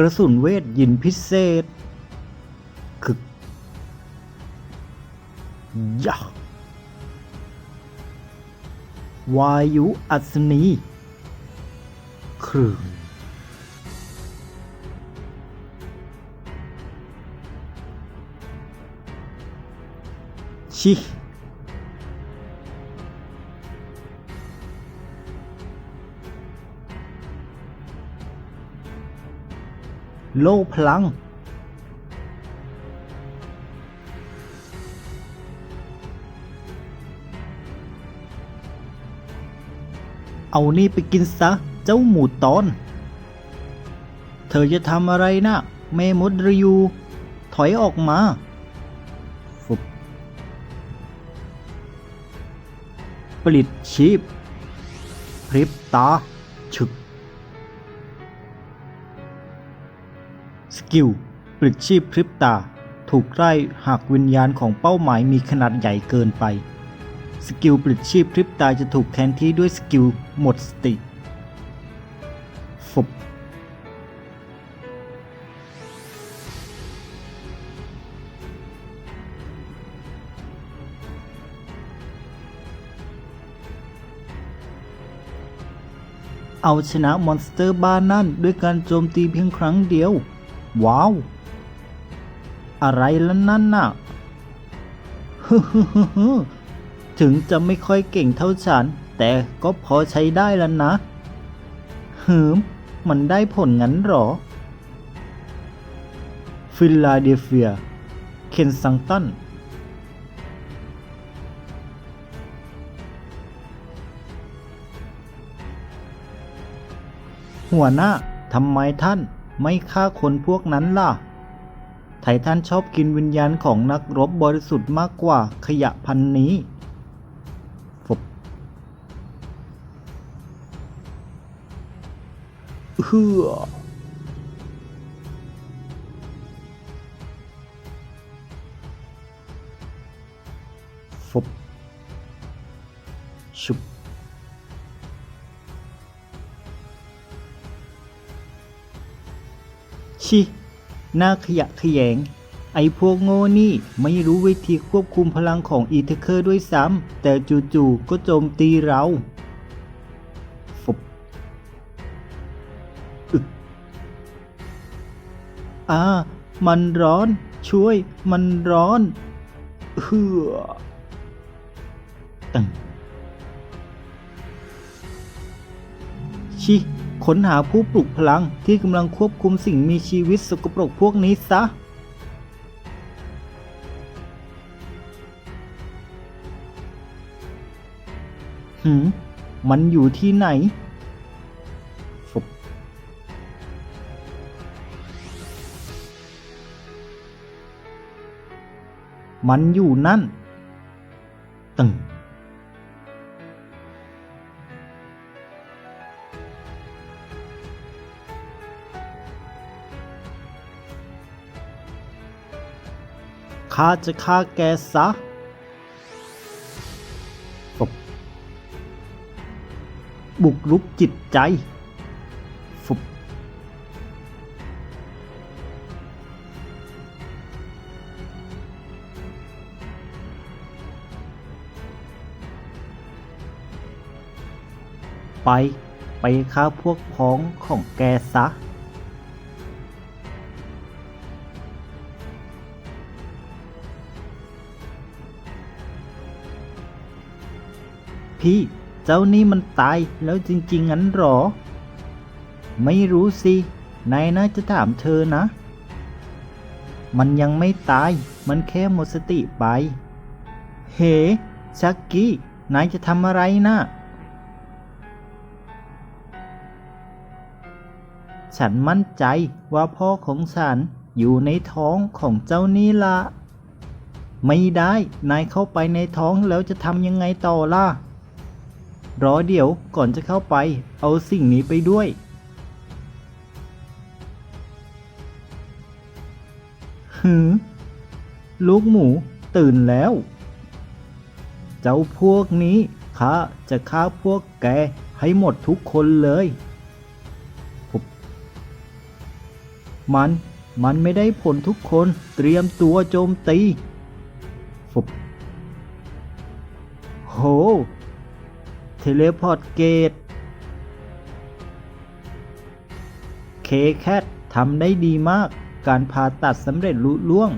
กระสุนเวทยินพิเศษ คึกยะวายุอัศนีคลื่นชิ โลพลัง เอานี่ไปกินซะ เจ้าหมูตอน เธอจะทำอะไรนะเมมดรยูถอยออกมาฟุบปลิดชีพ พริบตา ฉึก กิลปลิดชีพพริบตา ถูกไล่หากวิญญาณของเป้าหมายมีขนาดใหญ่เกินไป สกิลปลิดชีพพริบตาจะถูกแทนที่ด้วยสกิลหมดสติฟบเอาชนะมอนสเตอร์บ้านนั่นด้วยการโจมตีเพียงครั้งเดียว ว้าว อะไรล่ะนั่นน่ะฮึฮึฮึฮึถึงจะไม่ค่อยเก่งเท่าฉัน แต่ก็พอใช้ได้แล้วนะ หืม มันได้ผลงั้นหรอ ฟิลาเดลเฟีย เคนซังตัน หัวหน้าทำไมท่าน ไม่ฆ่าคนพวกนั้นล่ะ ไททันชอบกินวิญญาณของนักรบบริสุทธิ์มากกว่าขยะพันนี้ฟบเฮือฟบชุบ ชิหน้าขยะแขยง ไอ้พวกโง่นี่ไม่รู้วิธีควบคุมพลังของอีเทเคอร์ด้วยซ้ำ แต่จู่ๆก็โจมตีเราฟบอึกอ่า มันร้อน ช่วย มันร้อน เฮือตึงชิ ค้นหาผู้ปลุกพลังที่กำลังควบคุมสิ่งมีชีวิตสกปรกพวกนี้ซะหืมมันอยู่ที่ไหน มันอยู่นั่นตึง ข้าจะฆ่าแกซะฟบบุกรุกจิตใจฟบไป ไปฆ่าพวกพ้องของแกซะ พี่ เจ้านี่มันตายแล้วจริงๆงั้นหรอ ไม่รู้สินายน่าจะถามเธอนะ มันยังไม่ตาย มันแค่หมดสติไป เฮ้ชักกี้นายจะทำอะไรนะฉันมั่นใจว่าพ่อของฉันอยู่ในท้องของเจ้านี่ละ ไม่ได้ นายเข้าไปในท้องแล้วจะทำยังไงต่อล่ะ รอเดี๋ยวก่อนจะเข้าไป เอาสิ่งนี้ไปด้วย หือลูกหมูตื่นแล้ว เจ้าพวกนี้ข้าจะฆ่าพวกแกให้หมดทุกคนเลยมันมันไม่ได้ผลทุกคนเตรียมตัวโจมตีฟุบโห เลพอร์ตเกตเคแคททำได้ดีมาก การผ่าตัดสำเร็จลุล่วง